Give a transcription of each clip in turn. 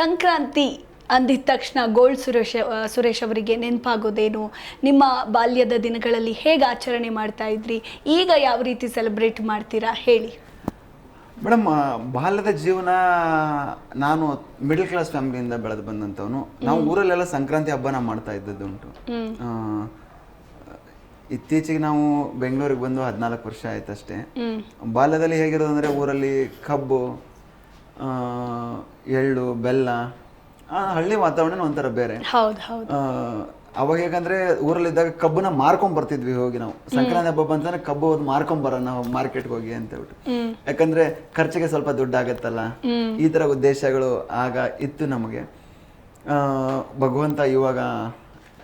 ಸಂಕ್ರಾಂತಿ ಅಂದಿದ ತಕ್ಷಣ ಗೋಲ್ಡ್ ಸುರೇಶ್ ಸುರೇಶ್ ಅವರಿಗೆ ನೆನಪಾಗೋದೇನು? ನಿಮ್ಮ ಬಾಲ್ಯದ ದಿನಗಳಲ್ಲಿ ಹೇಗೆ ಆಚರಣೆ ಮಾಡ್ತಾ ಇದ್ರಿ? ಈಗ ಯಾವ ರೀತಿ ಸೆಲೆಬ್ರೇಟ್ ಮಾಡ್ತೀರಾ? ಹೇಳಿ. ಮೇಡಮ್ ಬಾಲ್ಯದ ಜೀವನ ನಾನು ಮಿಡಲ್ ಕ್ಲಾಸ್ ಫ್ಯಾಮಿಲಿಯಿಂದ ಬೆಳೆದು ಬಂದಂಥವನು. ನಾವು ಊರಲ್ಲೆಲ್ಲ ಸಂಕ್ರಾಂತಿ ಹಬ್ಬನ ಮಾಡ್ತಾ ಇದ್ದದ್ದು ಉಂಟು. ಇತ್ತೀಚೆಗೆ ನಾವು ಬೆಂಗಳೂರಿಗೆ ಬಂದು ಹದಿನಾಲ್ಕು ವರ್ಷ ಆಯ್ತಷ್ಟೇ. ಬಾಲ್ಯದಲ್ಲಿ ಹೇಗಿರೋದು ಅಂದರೆ ಊರಲ್ಲಿ ಕಬ್ಬು ಎಳ್ಳು ಬೆಲ್ಲ ಆ, ಹಳ್ಳಿ ವಾತಾವರಣ ಒಂಥರ ಬೇರೆ. ಹೌದು ಅವಾಗ ಹೇಗಂದ್ರೆ ಊರಲ್ಲಿದ್ದಾಗ ಕಬ್ಬನ್ನ ಮಾರ್ಕೊಂಡ್ ಬರ್ತಿದ್ವಿ ಹೋಗಿ ನಾವು. ಸಂಕ್ರಾಂತಿ ಹಬ್ಬ ಬಂತಂದ್ರೆ ಕಬ್ಬು ಹೋದ್ ಮಾರ್ಕೊಂಡ್ ಬರೋಣ ನಾವು ಮಾರ್ಕೆಟ್ಗೆ ಹೋಗಿ ಅಂತ ಹೇಳ್ಬಿಟ್ಟು. ಯಾಕಂದ್ರೆ ಖರ್ಚಿಗೆ ಸ್ವಲ್ಪ ದುಡ್ಡು ಆಗತ್ತಲ್ಲ. ಈ ತರ ಉದ್ದೇಶಗಳು ಆಗ ಇತ್ತು ನಮಗೆ. ಆ, ಭಗವಂತ ಇವಾಗ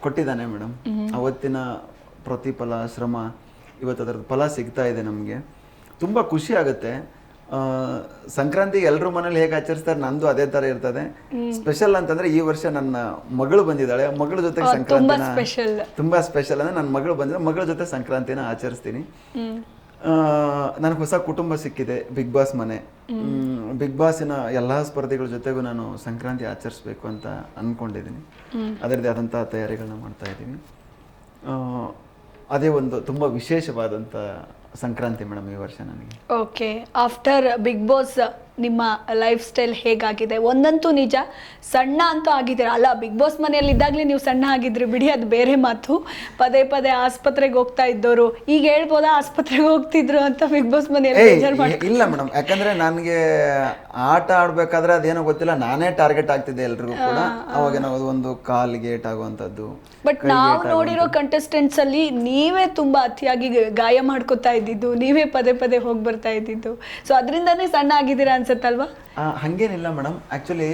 ಕೊಟ್ಟಿದ್ದಾನೆ ಮೇಡಮ್. ಅವತ್ತಿನ ಪ್ರತಿಫಲ ಶ್ರಮ ಇವತ್ತು ಅದರ ಫಲ ಸಿಗ್ತಾ ಇದೆ ನಮಗೆ. ತುಂಬಾ ಖುಷಿ ಆಗುತ್ತೆ. ಸಂಕ್ರಾಂತಿ ಎಲ್ಲರೂ ಮನೇಲಿ ಹೇಗೆ ಆಚರಿಸ್ತಾರೆ ನಂದು ಅದೇ ತರ ಇರ್ತದೆ. ಸ್ಪೆಷಲ್ ಅಂತಂದ್ರೆ ಈ ವರ್ಷ ನನ್ನ ಮಗಳು ಬಂದಿದ್ದಾಳೆ. ಮಗಳ ಜೊತೆ ಸಂಕ್ರಾಂತಿನ ತುಂಬಾ ಸ್ಪೆಷಲ್ ಅಂದ್ರೆ ನನ್ನ ಮಗಳು ಬಂದಿದ್ದ ಮಗಳ ಜೊತೆ ಸಂಕ್ರಾಂತಿನ ಆಚರಿಸ್ತೀನಿ. ನನಗೆ ಹೊಸ ಕುಟುಂಬ ಸಿಕ್ಕಿದೆ ಬಿಗ್ ಬಾಸ್ ಮನೆ. ಬಿಗ್ ಬಾಸಿನ ಎಲ್ಲಾ ಸ್ಪರ್ಧಿಗಳ ಜೊತೆಗೂ ನಾನು ಸಂಕ್ರಾಂತಿ ಆಚರಿಸ್ಬೇಕು ಅಂತ ಅನ್ಕೊಂಡಿದ್ದೀನಿ ಅದರದ್ದೇ ಆದಂತಹ ತಯಾರಿಗಳನ್ನ ಮಾಡ್ತಾ ಇದ್ದೀನಿ ಆ, ಅದೇ ಒಂದು ತುಂಬಾ ವಿಶೇಷವಾದಂಥ ಸಂಕ್ರಾಂತಿ ಮೇಡಮ್ ಈ ವರ್ಷ ನನಗೆ. ಓಕೆ ಆಫ್ಟರ್ ಬಿಗ್ ಬಾಸ್ ನಿಮ್ಮ ಲೈಫ್ ಸ್ಟೈಲ್ ಹೇಗಾಗಿದೆ? ಒಂದಂತೂ ನಿಜ ಸಣ್ಣ ಅಂತೂ ಆಗಿದ್ದೀರ? ಅಲ್ಲ ಬಿಗ್ ಬಾಸ್ ಮನೆಯಲ್ಲಿ ಇದ್ದಾಗಲೇ ನೀವು ಸಣ್ಣ ಆಗಿದ್ರಿ ಬಿಡಿ ಅದು ಬೇರೆ ಮಾತು. ಪದೇ ಪದೇ ಆಸ್ಪತ್ರೆಗೆ ಹೋಗ್ತಾ ಇದ್ದವರು ಈಗ ಹೇಳ್ಬೋದಾ ಆಸ್ಪತ್ರೆಗೆ ಹೋಗ್ತಿದ್ರು ಅಂತ ಬಿಗ್ ಬಾಸ್ ಮನೆಯಲ್ಲಿ ಇಲ್ಲ ಮೇಡಮ್ ಯಾಕಂದ್ರೆ ನನಗೆ ಆಟ ಆಡ್ಬೇಕಾದ್ರೆ ಅದೇನೋ ಗೊತ್ತಿಲ್ಲ ನಾನೇ ಟಾರ್ಗೆಟ್ ಆಗ್ತಿದ್ದೆ ಎಲ್ರಿಗೂ ಕೂಡ. ಅವಾಗ ನಾವು ಒಂದು ಕಾಲ್ ಗೇಟ್ ಆಗುವಂಥದ್ದು ಬಟ್ ನಾವು ನೋಡಿರೋ ಕಂಟೆಸ್ಟೆಂಟ್ಸ್ ಅಲ್ಲಿ ನೀವೇ ತುಂಬಾ ಅತಿಯಾಗಿ ಗಾಯ ಮಾಡ್ಕೋತಾ ಇದ್ದಿದ್ದು ನೀವೇ ಪದೇ ಪದೇ ಹೋಗಿ ಬರ್ತಾ ಇದ್ದಿದ್ದು. ಸೊ ಅದರಿಂದನೇ ಸಣ್ಣ ಆಗಿದ್ದೀರಾ ಅನ್ಸತ್ತಲ್ವಾ? ಹಂಗೇನಿಲ್ಲ ಮೇಡಮ್ ಆಕ್ಚುಲಿ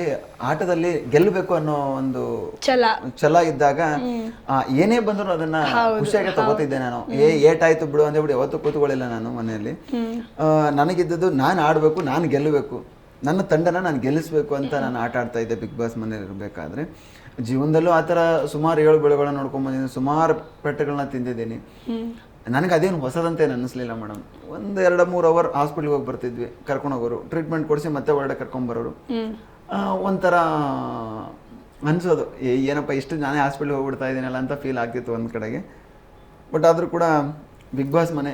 ಆಟದಲ್ಲಿ ಗೆಲ್ಲಬೇಕು ಅನ್ನೋ ಒಂದು ಛಲ. ಛಲ ಇದ್ದಾಗ ಏನೇ ಬಂದ್ರು ಅದನ್ನ ಖುಷಿಯಾಗಿ ತಗೋತಿದ್ದೆ ನಾನು. ಏ ಏಟಾಯ್ತು ಬಿಡು ಅಂತ ಬಿಡಿ. ಯಾವತ್ತೂ ಕೂತ್ಕೊಳ್ಳಿಲ್ಲ ನಾನು ಮನೆಯಲ್ಲಿ. ನನಗಿದ್ದದ್ದು ನಾನು ಆಡಬೇಕು ನಾನು ಗೆಲ್ಲಬೇಕು. ನನ್ನ ತಂಡನ ನಾನು ಗೆಲ್ಲಿಸ್ಬೇಕು ಅಂತ ನಾನು ಆಟ ಆಡ್ತಾ ಇದ್ದೆ ಬಿಗ್ ಬಾಸ್ ಮನೆಯಲ್ಲಿ ಇರಬೇಕಾದ್ರೆ. ಜೀವನದಲ್ಲೂ ಆ ಥರ ಸುಮಾರು ಏಳು ಬೆಳೆಗಳನ್ನ ನೋಡ್ಕೊಂಡ್ ಬಂದಿದ್ದೀನಿ. ಸುಮಾರು ಪೆಟ್ಟಗಳನ್ನ ತಿಂದಿದ್ದೀನಿ. ನನಗೆ ಅದೇನು ಹೊಸದಂತೇನು ಅನ್ನಿಸ್ಲಿಲ್ಲ ಮೇಡಮ್ ಒಂದು ಎರಡು ಮೂರು ಅವರ್ ಹಾಸ್ಪಿಟ್ಲಿಗೆ ಹೋಗಿ ಬರ್ತಿದ್ವಿ ಕರ್ಕೊಂಡು ಹೋಗೋರು. ಟ್ರೀಟ್ಮೆಂಟ್ ಕೊಡಿಸಿ ಮತ್ತೆ ಹೊರಗಡೆ ಕರ್ಕೊಂಬರೋರು ಆ, ಒಂಥರ ಅನ್ಸೋದು ಏ ಏನಪ್ಪ ಇಷ್ಟು ನಾನೇ ಹಾಸ್ಪಿಟ್ಲಿಗೆ ಹೋಗ್ಬಿಡ್ತಾ ಇದ್ದೀನಲ್ಲ ಅಂತ ಫೀಲ್ ಆಗ್ತಿತ್ತು ಒಂದು ಕಡೆಗೆ. ಬಟ್ ಆದರೂ ಕೂಡ ಬಿಗ್ ಬಾಸ್ ಮನೆ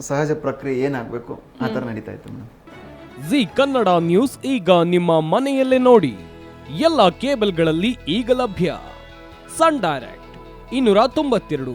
ಸಹಜ ಪ್ರಕ್ರಿಯೆ ಏನಾಗಬೇಕು ಆ ಥರ ನಡೀತಾ ಇತ್ತು ಮೇಡಮ್ ಜಿ ಕನ್ನಡ ನ್ಯೂಸ್ ಈಗ ನಿಮ್ಮ ಮನೆಯಲ್ಲೇ ನೋಡಿ. ಎಲ್ಲ ಕೇಬಲ್ಗಳಲ್ಲಿ ಈಗ ಲಭ್ಯ. ಸನ್ ಡೈರೆಕ್ಟ್ ಇನ್ನೂರ ತೊಂಬತ್ತೆರಡು.